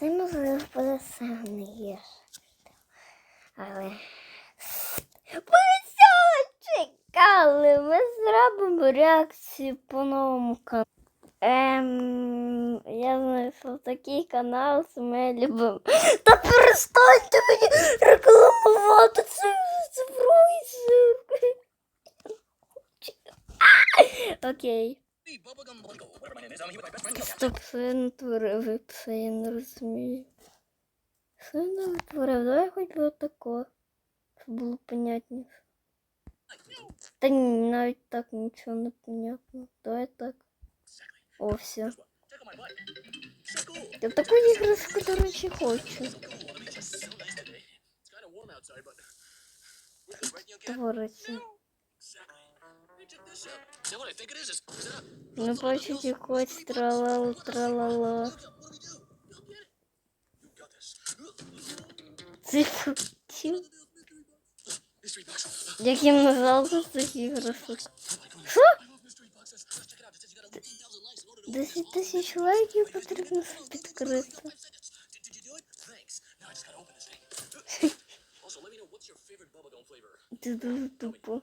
Це можливо буде саме гірше. Але ви цього чекали. Ми зробимо реакцію по новому каналу. Ем, я знайшов такий канал, це ми любимо. Та перестаньте мені рекламувати цифровий цирк. Окей. Стоп, що я натворив, це я не розумію. Що я натворив? Давай хоч би отако. Щоб було понятніше. Та ні, навіть так нічого не понятно. Давай так. О, все. Я таку іграшку, до речі, хочу. Твориться. Ну, бачите, хоч тралала, тралала. Цифру. Як їм не жалко цих іграшок. Що? 10 тисяч лайків потрібно щоб підкрити. Also, let me know what's your favorite bubblegum flavor. Ти дуже тупо.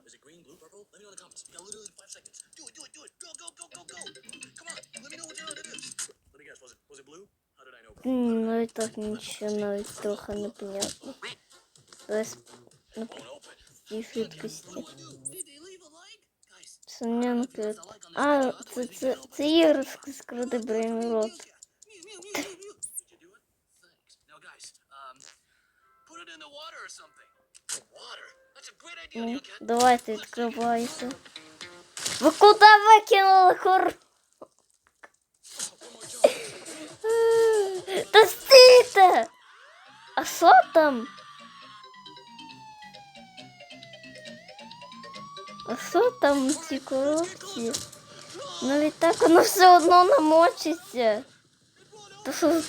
Ну это ничего, но и трохи непонятно. Без ну, и жидкости, Сумнянки. А, це, це, це є розкрити брейнрот. Ну, давайте відкривайте. Ви куди викинули курс? Та стійте! А що там? А що там в цій коробці? Навіть так воно все одно намочиться. То що?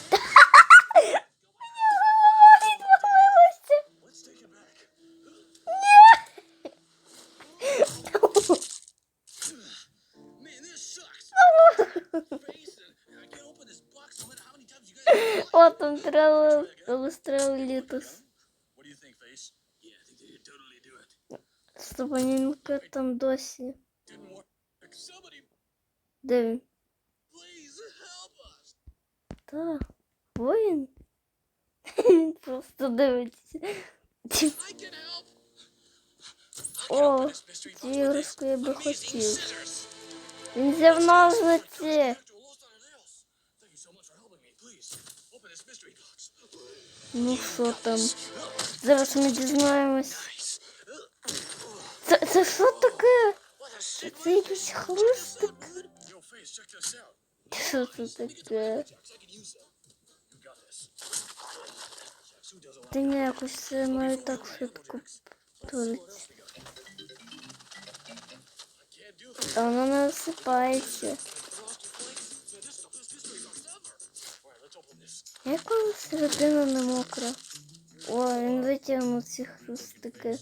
do it. Ступанінка там досі. Didn't work. Somebody, Де він? please help us. Та, воїн. Він Просто дивиться. I can help. I can О, open this mystery box цю with this іграшку я би amazing хотів. scissors. Він взяв ножниці. Ну що там? Зараз ми дізнаємось. Nice. Це, це що таке? What a sick Це якийсь хрустик? Yo, Face, check this out. Що це таке? Jacks, I can use them. You got this. Jacks, who doesn't want Та ні, якось це навіть так швидко твориться. Can't do that. А воно не осипається. Як воно середина не мокра? О, він витягнув ці хрустики.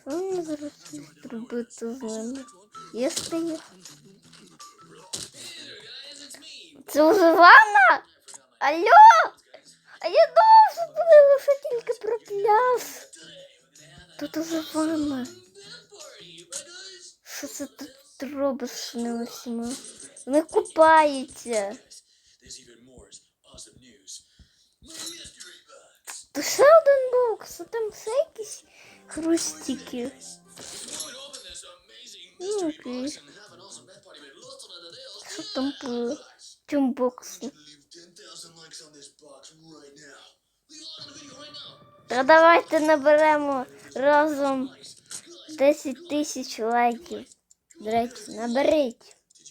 Що мені зараз зробити з ними? Їсти їх? Це вже ванна? Алло? А я думав, що буде лише тільки про пляж. Тут уже ванна. Що це тут робиш з ними всіма? Вони купаються. То ще один бокс, а там все якісь хрустики. Ну, окей. Що там по цьому боксу? leave 10,000 likes on this box right now. Leave a like on the video right now. Та давайте наберемо разом 10 тисяч лайків. До речі, наберіть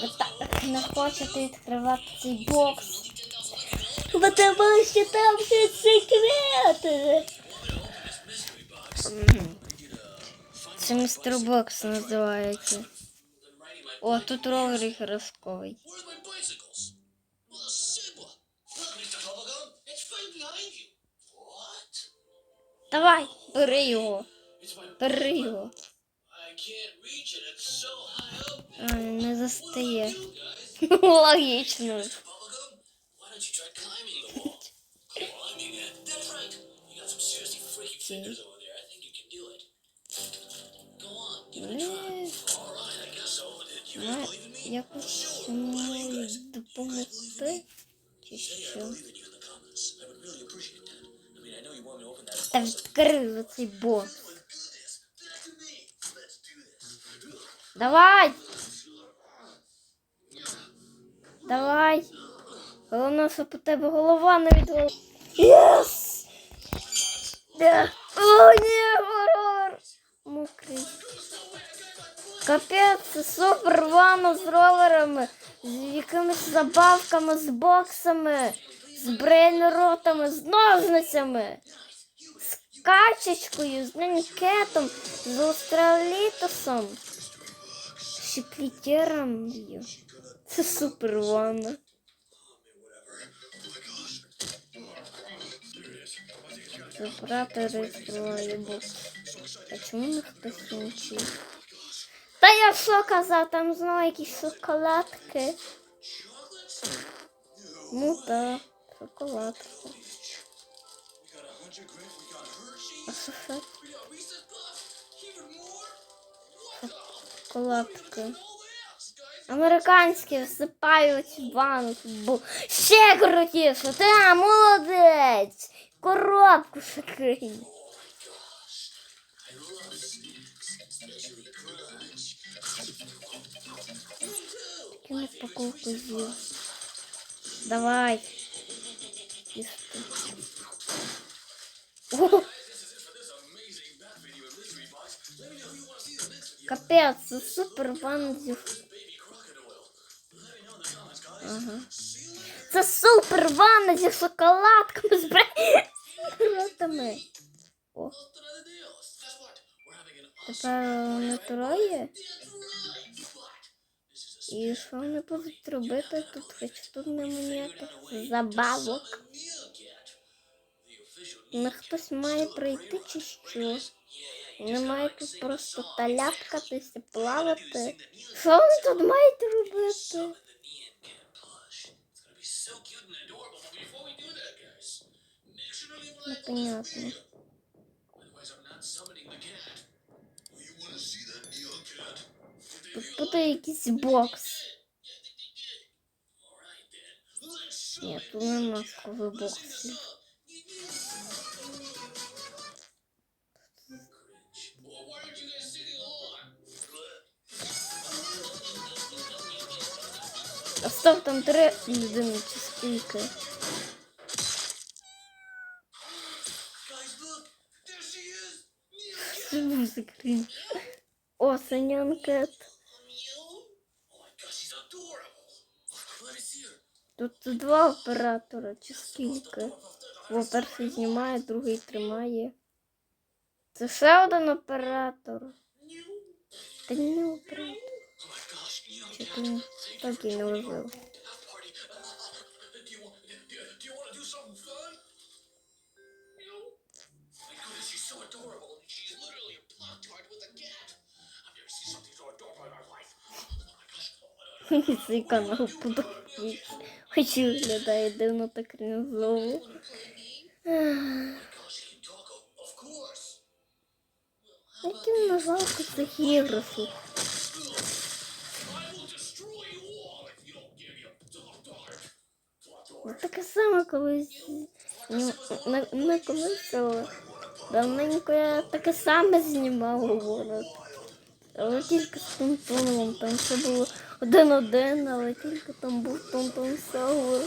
Ви так не хочете відкривати цей бокс. Потому що там все секрети. Це містер бокс називається. О, тут ровер іграшковий. Давай, бери його. Бери його. I can't reach it. It's so high up. А, не застає. Логічно. Е, me? якось допомогти. Чи що? Та відкрив цей. Давай! Давай! Головне, щоб у тебе голова не відвала. Єс! О, ні, горор! Мокрий. Капець, це супер ванна з роверами, з якимись забавками, з боксами, з брейнротами, з ножницями, качечкою, з нанькетом, з австралітосом, з шиклітером. Це супер ванна. Оператор відкриває бокс. А чому не хтось інший? Та я що казав, там знову якісь шоколадки. Ну так, шоколадки. А що це? Шоколадки. Американські всипають в банк. Бу- Ще крутіше. Та, молодець. Коробку ще кинь. Кину упаковку з'їв. Давай. Їсти. Капець, це супер ванзів. Ага. Це супер ванна зі шоколадками з брейнротами. О, тепер вони троє. І що вони будуть робити тут? Хоч тут нема ніяких забавок. Не хтось має прийти чи що? Не має тут просто таляпкатися, плавати. Що вони тут мають робити? Непонятно. Тут буде якийсь бокс. Ні, тут нема такого боксу. Стоп, там три людини чи скільки? О, санянкет. Тут два оператора, чи скільки? О, перший знімає, другий тримає. Це ще один оператор. Та не оператор. Чи ти не- так і не вивив? Цей канал подобається. Хоч і виглядає дивно так знову. Яким на жалко цих іграшок. Таке саме колись. ну, Не, не колись, давненько я таке саме знімав говорить. Але тільки з Тонтоном, там все було один-один, але тільки там був Тонтон Сауер.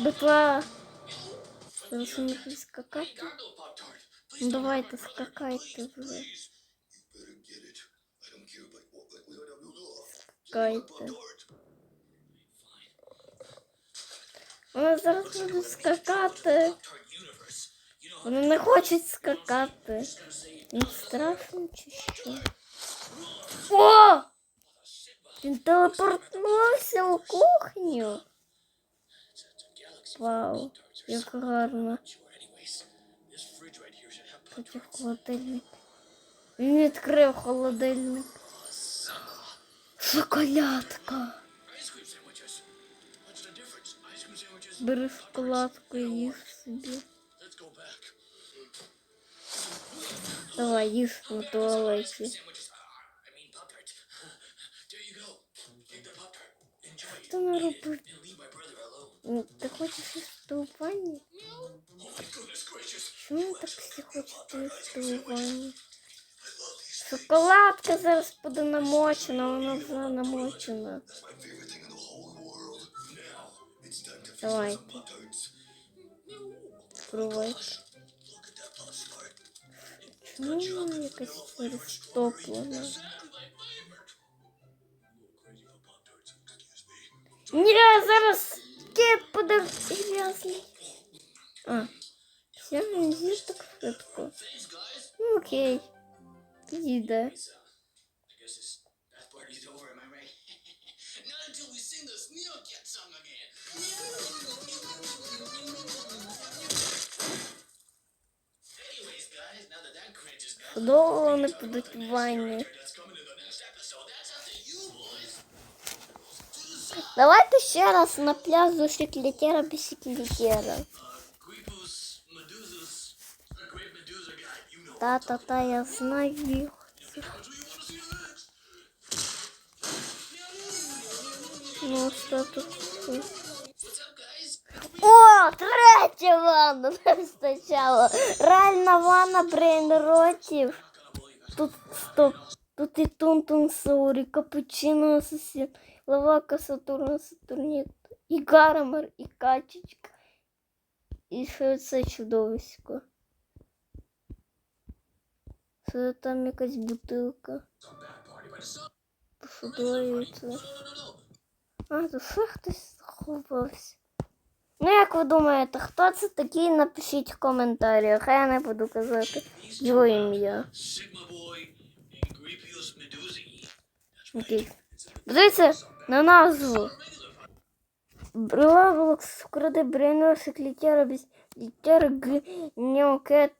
Битва. Зараз не скакати. Ну давайте скакайте вже. Чекайте. Вона зараз буде скакати. Вони не хочуть скакати. Їм страшно чи що? О! Він телепортнувся у кухню. Вау, як гарно. Pop-Tarts. холодильник. Він відкрив холодильник. Шоколадка. Бери шоколадку і їж собі. Давай, їж на туалеті. Що не робив? Ти хочеш їсти у ванні? Чому так всі хочуть їсти у ванні? Шоколадка зараз буде намочена, вона вже намочена. Crazy for Pop-Tarts. Excuse me. Ні, зараз кіт буде грязний. А, все, він з'їв так швидко. Thanks, guys. Ну, окей. Підійде. So, Довго вони будуть в ванні. that's coming in the next episode. That's up to you, boys. Давайте ще раз на пляж до секлітера без секлітера. Uh, Gripus, Medusas, a great Medusa guy. You know. Та-та-та, я знаю їх. Now, do you want to see next? Ну, що тут? What's up, guys? О, третя ванна не вистачало. Реальна ванна брейнротів. Gonna believe it. Тут стоп. Тут і Тунтун Саурі, Капучино Асасін, Лавака Сатурна Сатурніт, і Гарамер, і Качечка. І ще це чудовисько. Це там якась бутилка. It's a bad party, but it's not. Посудовується. No, no, no, no. А, тут ще хтось заховався. Ну, як ви думаєте, хто це такий? Напишіть в коментарях, а я не буду казати його ім'я. Окей. Дивіться на назву. Брелаволокс вкраде брейнос і літера без літера г неокет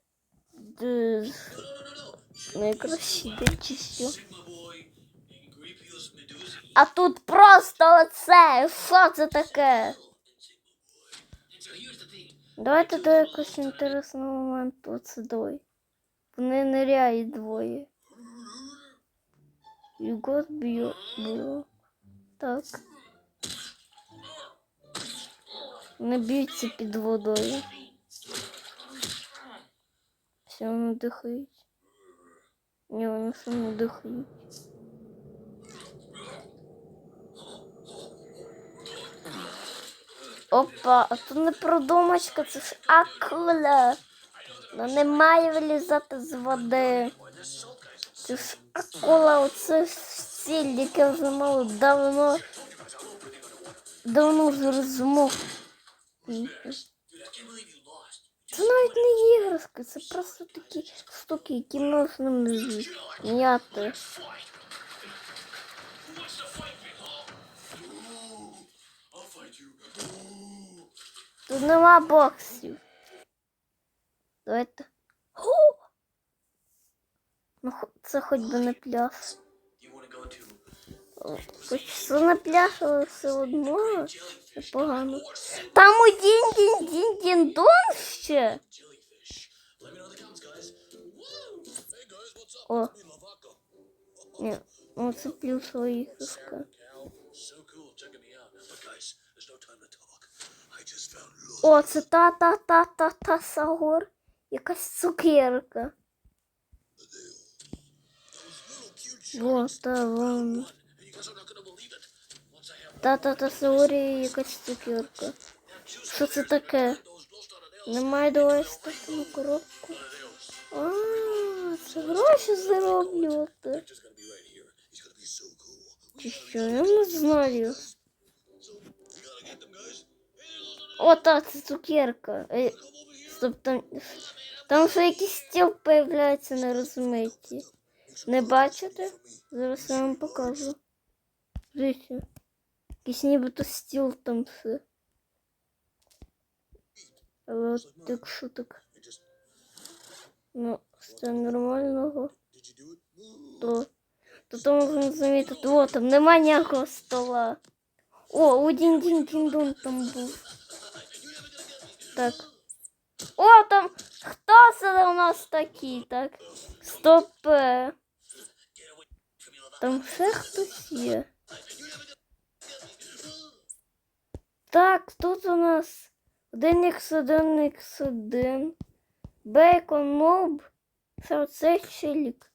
and Gripius Medusi. А тут просто оце. Що це таке? Давайте до якогось інтересного моменту оце двоє. Вони ниряють двоє. Bio, bio. Так. Вони б'ються під водою. Все, вони дихають. Ні, вони все не дихають. Опа, а то не продумочка, це ж акула. Вона не має вилізати з води. Це ж акула, оце сіль, яке вже мало давно. Давно вже розмов. Це навіть не іграшки, це просто такі штуки, які можна зняти. Тут нема боксів. Давайте. Ху! Ну, хо- це хоч би не пляж. You want to go to Хоч це не пляж, але все одно jellyfish? непогано. Or sit Там у дінь дінь дінь дінь дон ще. jellyfish? Let me know in the comments, guys. Woo! Hey guys, what's up? О, It's me, Lavaka. ні, ну це плюсова іграшка. О, це та та та та та Сагор. Якась цукерка. Та Та та та Саорі якась цукерка. Що це таке? Немає давай стати коробку. А, це гроші зароблювати. Чи що? Я не знаю. О, та, це цукерка. Е, Стоп, там, там ще якийсь стіл появляється на розмиті. Не бачите? Зараз я вам покажу. Дивіться. Якийсь нібито стіл там все. Але от якщо так. Ну, все нормального. То, то, то можна замітити. О, там нема ніякого стола. О, у дінь дінь дон там був. Так. О, там хто це у нас такий, так? Стоп. е. Там все хтось є. Так, тут у нас 1x1 x1. Бейкон моб. Це оцей челік.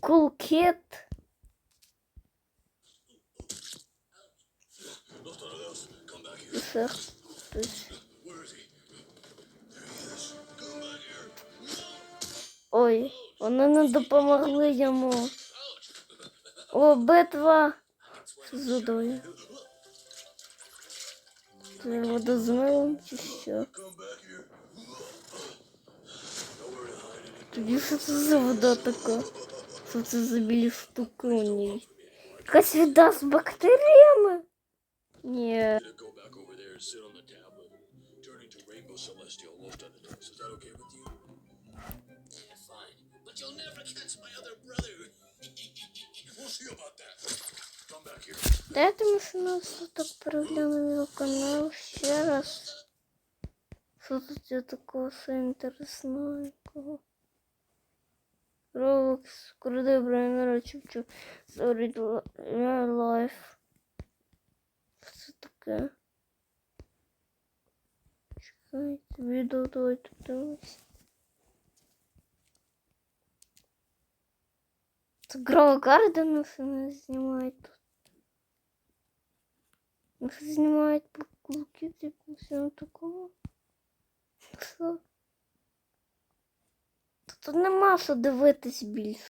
Кулкет. Come back here. І ще хтось. Where is he? There he is. Come back here. Ой, вони не допомогли йому. О, битва з водою. Це вода з милом чи що? Тоді що це за вода така? Що це за білі штуки у ній? Якась вода з бактеріями? Ні. Дайте ми що нас так перегляну його канал ще раз. Що тут є такого все інтересненького? Roblox, крутой брейнер, чуп-чуп, Story Life. Що це таке? Чекайте, відео давайте дивимось. Це Гроу Гарден все не знімають тут. Ну, що знімають покупки, типу, всього такого. Все. Тут нема що дивитись більше.